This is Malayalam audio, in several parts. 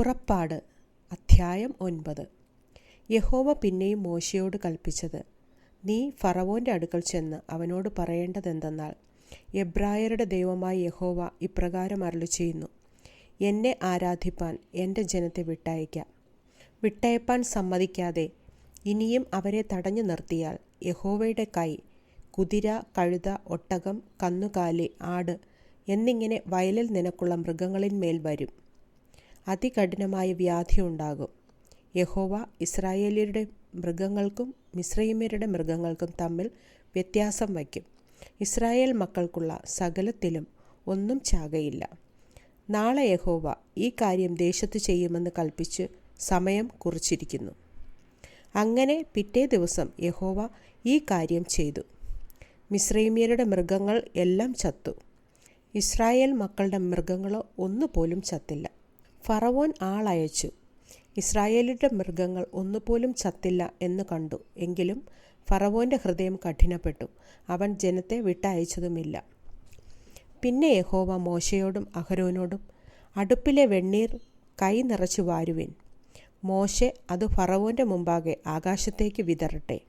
പുറപ്പാട് അധ്യായം ഒൻപത്. യഹോവ പിന്നെയും മോശയോട് കൽപ്പിച്ചത് നീ ഫറവോന്റെ അടുക്കൽ ചെന്ന് അവനോട് പറയേണ്ടതെന്തെന്നാൽ എബ്രായരുടെ ദൈവമായ യഹോവ ഇപ്രകാരം അരളി ചെയ്യുന്നു എന്നെ ആരാധിപ്പാൻ എന്റെ ജനത്തെ വിട്ടയക്കാം വിട്ടയപ്പാൻ സമ്മതിക്കാതെ ഇനിയും അവരെ തടഞ്ഞു നിർത്തിയാൽ യഹോവയുടെ കൈ കുതിര കഴുത ഒട്ടകം കന്നുകാലി ആട് എന്നിങ്ങനെ വയലിൽ നിനക്കുള്ള മൃഗങ്ങളിന്മേൽ വരും. അതികഠിനമായ വ്യാധി ഉണ്ടാകും യഹോവ ഇസ്രായേലിയരുടെ മൃഗങ്ങൾക്കും മിശ്രൈമ്യരുടെ മൃഗങ്ങൾക്കും തമ്മിൽ വ്യത്യാസം വയ്ക്കും. ഇസ്രായേൽ മക്കൾക്കുള്ള സകലത്തിലും ഒന്നും ചാകയില്ല. നാളെ യഹോവ ഈ കാര്യം ദേശത്ത് ചെയ്യുമെന്ന് കൽപ്പിച്ച് സമയം കുറിച്ചിരിക്കുന്നു. അങ്ങനെ പിറ്റേ ദിവസം യഹോവ ഈ കാര്യം ചെയ്തു. മിശ്രൈമ്യരുടെ മൃഗങ്ങൾ എല്ലാം ചത്തു. ഇസ്രായേൽ മക്കളുടെ മൃഗങ്ങളോ ഒന്നുപോലും ചത്തില്ല. ഫറവോൻ ആളയച്ചു. ഇസ്രായേലിന്റെ മൃഗങ്ങൾ ഒന്നുപോലും ചത്തില്ല എന്ന് കണ്ടു. എങ്കിലും ഫറവോന്റെ ഹൃദയം കഠിനപ്പെട്ടു. അവൻ ജനത്തെ വിട്ടയച്ചതുമില്ല. പിന്നെ യഹോവ മോശയോടും അഹരോനോടും അടുപ്പിലെ വെണ്ണീർ കൈ നിറച്ചു വാരുവിൻ. മോശെ അത് ഫറവോന്റെ മുമ്പാകെ ആകാശത്തേക്ക് വിതറട്ടെ.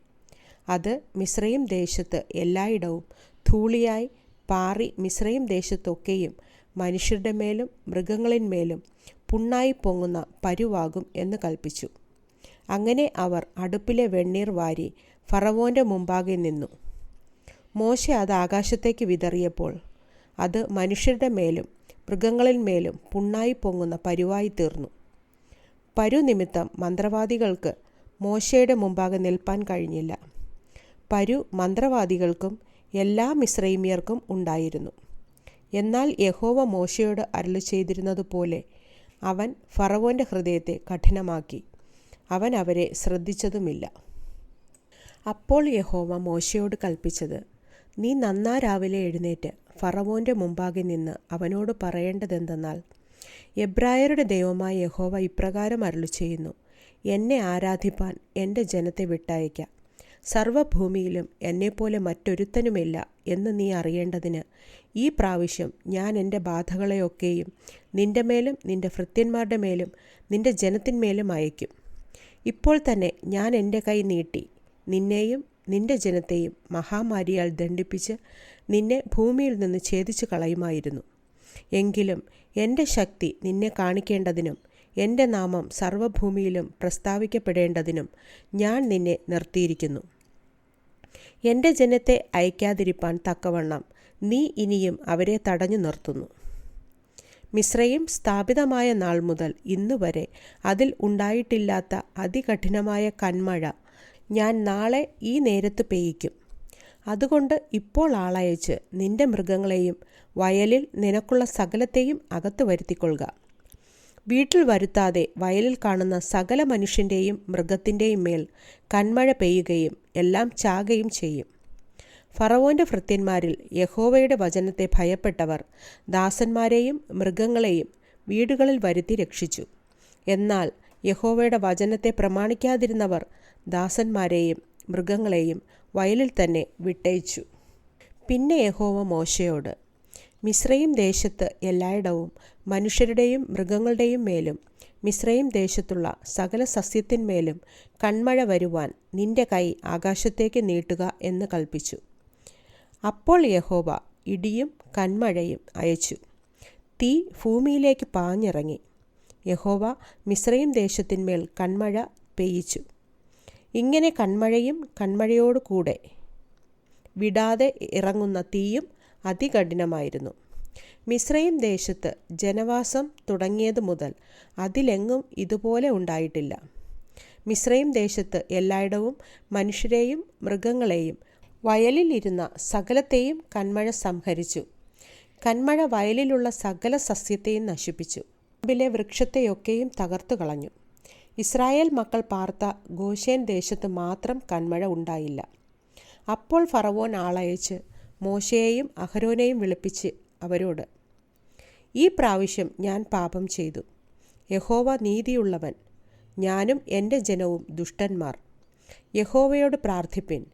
അത് മിശ്രയും ദേശത്ത് എല്ലായിടവും ധൂളിയായി പാറി മിശ്രയും ദേശത്തൊക്കെയും മനുഷ്യരുടെ മേലും മൃഗങ്ങളിന്മേലും പുണ്ണായി പൊങ്ങുന്ന പരുവാകും എന്ന് കൽപ്പിച്ചു. അങ്ങനെ അവർ അടുപ്പിലെ വെണ്ണീർ വാരി ഫറവോന്റെ മുമ്പാകെ നിന്നു. മോശ അത് ആകാശത്തേക്ക് വിതറിയപ്പോൾ അത് മനുഷ്യരുടെ മേലും മൃഗങ്ങളിന്മേലും പുണ്ണായി പൊങ്ങുന്ന പരുവായി തീർന്നു. പരു നിമിത്തം മന്ത്രവാദികൾക്ക് മോശയുടെ മുമ്പാകെ നിൽപ്പാൻ കഴിഞ്ഞില്ല. പരു മന്ത്രവാദികൾക്കും എല്ലാ മിശ്രൈമ്യർക്കും ഉണ്ടായിരുന്നു. എന്നാൽ യഹോവ മോശയോട് അരളി ചെയ്തിരുന്നതുപോലെ അവൻ ഫറവോന്റെ ഹൃദയത്തെ കഠിനമാക്കി. അവൻ അവരെ ശ്രദ്ധിച്ചതുമില്ല. അപ്പോൾ യഹോവ മോശയോട് കൽപ്പിച്ചത് നീ നന്നാ രാവിലെ എഴുന്നേറ്റ് ഫറവോന്റെ മുമ്പാകെ നിന്ന് അവനോട് പറയേണ്ടതെന്തെന്നാൽ എബ്രായരുടെ ദൈവമായ യഹോവ ഇപ്രകാരം അരുളി ചെയ്യുന്നു എന്നെ ആരാധിപ്പാൻ എന്റെ ജനത്തെ വിട്ടയക്കാം സർവഭൂമിയിലും എന്നെപ്പോലെ മറ്റൊരുത്തനുമില്ല എന്ന് നീ അറിയേണ്ടതിന് ഈ പ്രാവശ്യം ഞാൻ എന്റെ ബാധകളെയൊക്കെയും നിന്റെ മേലും നിന്റെ ഭൃത്യന്മാരുടെ മേലും നിന്റെ ജനത്തിന്മേലും അയക്കും ഇപ്പോൾ തന്നെ ഞാൻ എന്റെ കൈ നീട്ടി നിന്നെയും നിന്റെ ജനത്തെയും മഹാമാരിയാൽ ദണ്ഡിപ്പിച്ച് നിന്നെ ഭൂമിയിൽ നിന്ന് ഛേദിച്ചു കളയുമായിരുന്നു എങ്കിലും എന്റെ ശക്തി നിന്നെ കാണിക്കേണ്ടതിനും എന്റെ നാമം സർവഭൂമിയിലും പ്രസ്താവിക്കപ്പെടേണ്ടതിനും ഞാൻ നിന്നെ നിർത്തിയിരിക്കുന്നു. എന്റെ ജനത്തെ അയക്കാതിരിപ്പാൻ തക്കവണ്ണം നീ ഇനിയും അവരെ തടഞ്ഞു നിർത്തുന്നു. മിശ്രയും സ്ഥാപിതമായ നാൾ മുതൽ ഇന്നുവരെ അതിൽ ഉണ്ടായിട്ടില്ലാത്ത അതികഠിനമായ കന്മഴ ഞാൻ നാളെ ഈ നേരത്ത് പെയ്യിക്കും. അതുകൊണ്ട് ഇപ്പോൾ ആളയച്ച് നിന്റെ മൃഗങ്ങളെയും വയലിൽ നിനക്കുള്ള സകലത്തെയും അകത്ത് വരുത്തിക്കൊള്ളുക. വീട്ടിൽ വരുത്താതെ വയലിൽ കാണുന്ന സകല മനുഷ്യന്റെയും മൃഗത്തിന്റെയും മേൽ കന്മഴ പെയ്യുകയും എല്ലാം ചാകുകയും ചെയ്യും. ഫറവോന്റെ ഭൃത്യന്മാരിൽ യഹോവയുടെ വചനത്തെ ഭയപ്പെട്ടവർ ദാസന്മാരെയും മൃഗങ്ങളെയും വീടുകളിൽ വരുത്തി രക്ഷിച്ചു. എന്നാൽ യഹോവയുടെ വചനത്തെ പ്രമാണിക്കാതിരുന്നവർ ദാസന്മാരെയും മൃഗങ്ങളെയും വയലിൽ തന്നെ വിട്ടയച്ചു. പിന്നെ യഹോവ മോശയോട് മിശ്രയും ദേശത്ത് എല്ലായിടവും മനുഷ്യരുടെയും മൃഗങ്ങളുടെയും മേലും മിശ്രയും ദേശത്തുള്ള സകല സസ്യത്തിന്മേലും കൺമഴ വരുവാൻ നിന്റെ കൈ ആകാശത്തേക്ക് നീട്ടുക എന്ന് കൽപ്പിച്ചു അപ്പോൾ യഹോവ ഇടിയും കൺമഴയും അയച്ചു. തീ ഭൂമിയിലേക്ക് പാഞ്ഞിറങ്ങി. യഹോവ മിശ്രയും ദേശത്തിന്മേൽ കൺമഴ പെയ്യിച്ചു. ഇങ്ങനെ കൺമഴയും കൺമഴയോടു കൂടെ വിടാതെ ഇറങ്ങുന്ന തീയും അതികഠിനമായിരുന്നു. മിശ്രയും ദേശത്ത് ജനവാസം തുടങ്ങിയത് മുതൽ അതിലെങ്ങും ഇതുപോലെ ഉണ്ടായിട്ടില്ല. മിശ്രയും ദേശത്ത് എല്ലായിടവും മനുഷ്യരെയും മൃഗങ്ങളെയും വയലിലിരുന്ന സകലത്തെയും കന്മഴ സംഹരിച്ചു. കന്മഴ വയലിലുള്ള സകല സസ്യത്തെയും നശിപ്പിച്ചു. മുമ്പിലെ വൃക്ഷത്തെയൊക്കെയും തകർത്തു കളഞ്ഞു. ഇസ്രായേൽ മക്കൾ പാർത്ത ഗോഷേൻ ദേശത്ത് മാത്രം കന്മഴ ഉണ്ടായില്ല. അപ്പോൾ ഫറവോൻ ആളയച്ച് മോശയെയും അഹരോനെയും വിളിപ്പിച്ച് അവരോട് ഈ പ്രാവശ്യം ഞാൻ പാപം ചെയ്തു. യഹോവ നീതിയുള്ളവൻ. ഞാനും എന്റെ ജനവും ദുഷ്ടന്മാർ. യഹോവയോട് പ്രാർത്ഥിപ്പിൻ.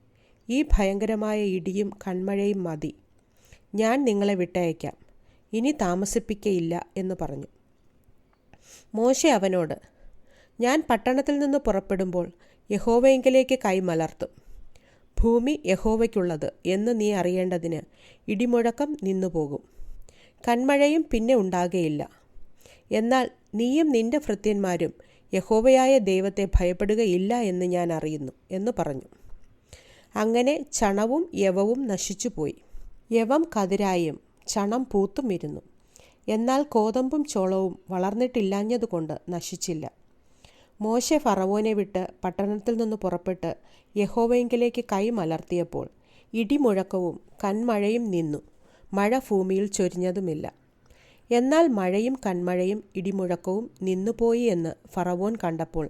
ഈ ഭയങ്കരമായ ഇടിയും കൺമഴയും മതി. ഞാൻ നിങ്ങളെ വിട്ടയക്കാം. ഇനി താമസിപ്പിക്കയില്ല എന്ന് പറഞ്ഞു. മോശെ അവനോട് ഞാൻ പട്ടണത്തിൽ നിന്ന് പുറപ്പെടുമ്പോൾ യഹോവയെങ്കിലേക്ക് കൈമലർത്തും. ഭൂമി യഹോവയ്ക്കുള്ളത് എന്ന് നീ അറിയേണ്ടതിന് ഇടിമുഴക്കം നിന്നുപോകും. കൺമഴയും പിന്നെ ഉണ്ടാകുകയില്ല എന്നാൽ നീയും നിന്റെ ഭൃത്യന്മാരും യഹോവയായ ദൈവത്തെ ഭയപ്പെടുകയില്ല എന്ന് ഞാൻ അറിയുന്നു എന്ന് പറഞ്ഞു. അങ്ങനെ ചണവും യവവും നശിച്ചുപോയി. യവം കതിരായും ചണം പൂത്തും ഇരുന്നു എന്നാൽ കോതമ്പും ചോളവും വളർന്നിട്ടില്ലാഞ്ഞതുകൊണ്ട് നശിച്ചില്ല. മോശെ ഫറവോനെ വിട്ട് പട്ടണത്തിൽ നിന്ന് പുറപ്പെട്ട് യഹോവയെങ്കിലേക്ക് കൈ മലർത്തിയപ്പോൾ ഇടിമുഴക്കവും കന്മഴയും നിന്നു. മഴ ഭൂമിയിൽ ചൊരിഞ്ഞതുമില്ല. എന്നാൽ മഴയും കന്മഴയും ഇടിമുഴക്കവും നിന്നുപോയി എന്ന് ഫറവോൻ കണ്ടപ്പോൾ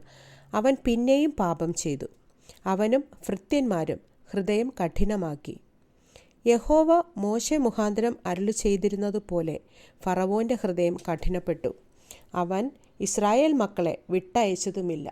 അവൻ പിന്നെയും പാപം ചെയ്തു. അവനും ഭൃത്യന്മാരും ഹൃദയം കഠിനമാക്കി. യഹോവ മോശ മുഖാന്തരം അരുളി ചെയ്തിരുന്നതുപോലെ ഫറവോന്റെ ഹൃദയം കഠിനപ്പെട്ടു. അവൻ ഇസ്രായേൽ മക്കളെ വിട്ടയച്ചതുമില്ല.